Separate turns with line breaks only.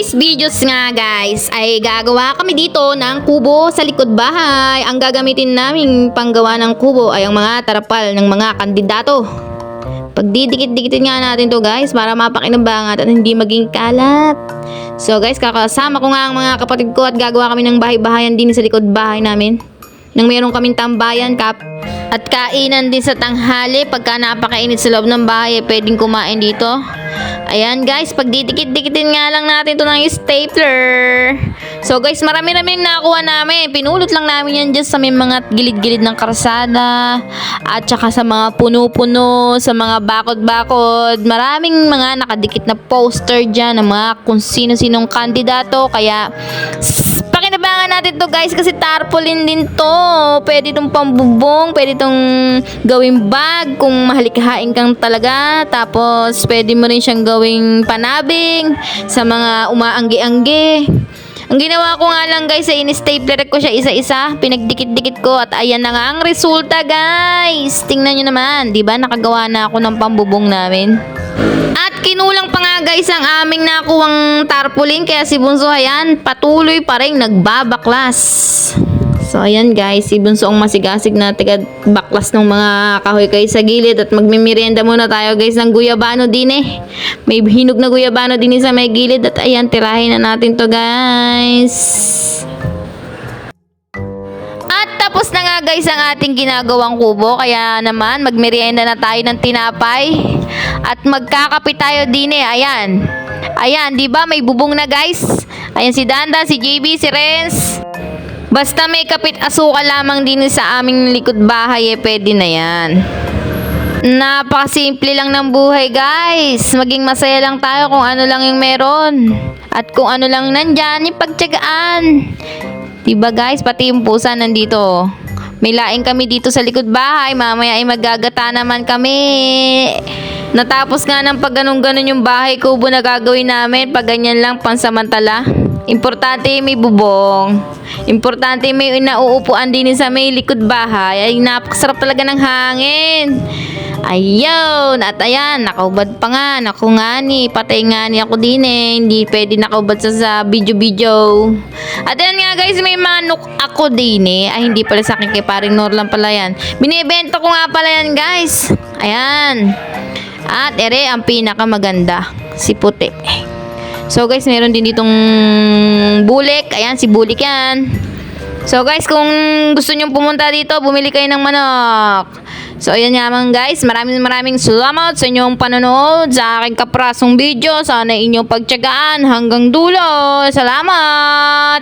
today's videos nga guys ay gagawa kami dito ng kubo sa likod bahay. Ang gagamitin naming panggawa ng kubo ay ang mga tarapal ng mga kandidato. Pagdidikit-dikitin nga natin to guys para mapakinabangan at hindi maging kalat. So guys, kakasama ko nga ang mga kapatid ko at gagawa kami ng bahay-bahayan din sa likod bahay namin. Nang mayroon kaming tambayan, kap at kainan din sa tanghali pagka napakainit sa loob ng bahay, eh, pwedeng kumain dito. Ayan guys, pag didikit-dikitin nga lang natin to ng stapler. So guys, marami-rami yung nakuha namin. Pinulot lang namin yan dyan sa may mga gilid-gilid ng karsada. At saka sa mga puno-puno, sa mga bakod-bakod. Maraming mga nakadikit na poster dyan ng mga kung sino-sinong kandidato. Kaya, pakinabangan natin to guys kasi tarpaulin din to. Pwede itong pambubong, pwede itong gawing bag kung mahalikahain kang talaga. Tapos, pwede mo rin siyang gawing panabing sa mga umaanggi-anggi. Ang ginawa ko nga lang guys, ay in-stapler ko siya isa-isa. Pinagdikit-dikit ko at ayan na nga ang resulta guys. Tingnan nyo naman, di ba nakagawa na ako ng pambubong namin. At kinulang pa nga guys ang aming nakuwang tarpaulin kaya si Bunso ayan patuloy pa rin nagbabaklas. So ayan guys, si Bunso ang masigasig na tiga baklas ng mga kahoy kayo sa gilid at magmimerienda muna tayo guys ng guyabano din eh. May hinog na guyabano din sa may gilid at ayan tirahin na natin to guys. Nga guys ang ating ginagawang kubo. Kaya naman magmerienda na tayo ng tinapay. At magkakape tayo din eh. Ayan. Ayan, di ba may bubong na guys? Ayan si Danda, si JB, si Renz. Basta may kapit asukal lamang din sa aming likod bahay eh, pwede na yan. Napakasimple lang ng buhay guys. Maging masaya lang tayo kung ano lang yung meron. At kung ano lang nandyan, yung pagtyagaan. Diba guys, pati yung pusa nandito. May laing kami dito sa likod bahay. Mamaya ay magagata naman kami. Natapos nga ng pag ganun-ganun yung bahay kubo na gagawin namin. Pag ganyan lang, pansamantala. Importante may bubong. Importante may nauupuan din sa may likod bahay. Ay napakasarap talaga ng hangin. Ayun. At ayan, nakaubad pa nga. Naku nga ni, patay nga ni ako din eh. Hindi pwede nakaubad sa, sa video-video. At ayan nga guys, may mga nuk ako din eh. Ay, hindi pala sa akin kay paring Nor lang pala yan. Binibenta ko nga pala yan guys. Ayan. At ere, ang pinakamaganda. Si puti. So guys, meron din ditong bulik. Ayan, si bulik yan. So guys, kung gusto nyong pumunta dito, bumili kayo ng manok. So ayan nga mga guys, maraming maraming salamat sa inyong panonood sa aking kaprasong video. Sana inyong pagtyagaan hanggang dulo. Salamat!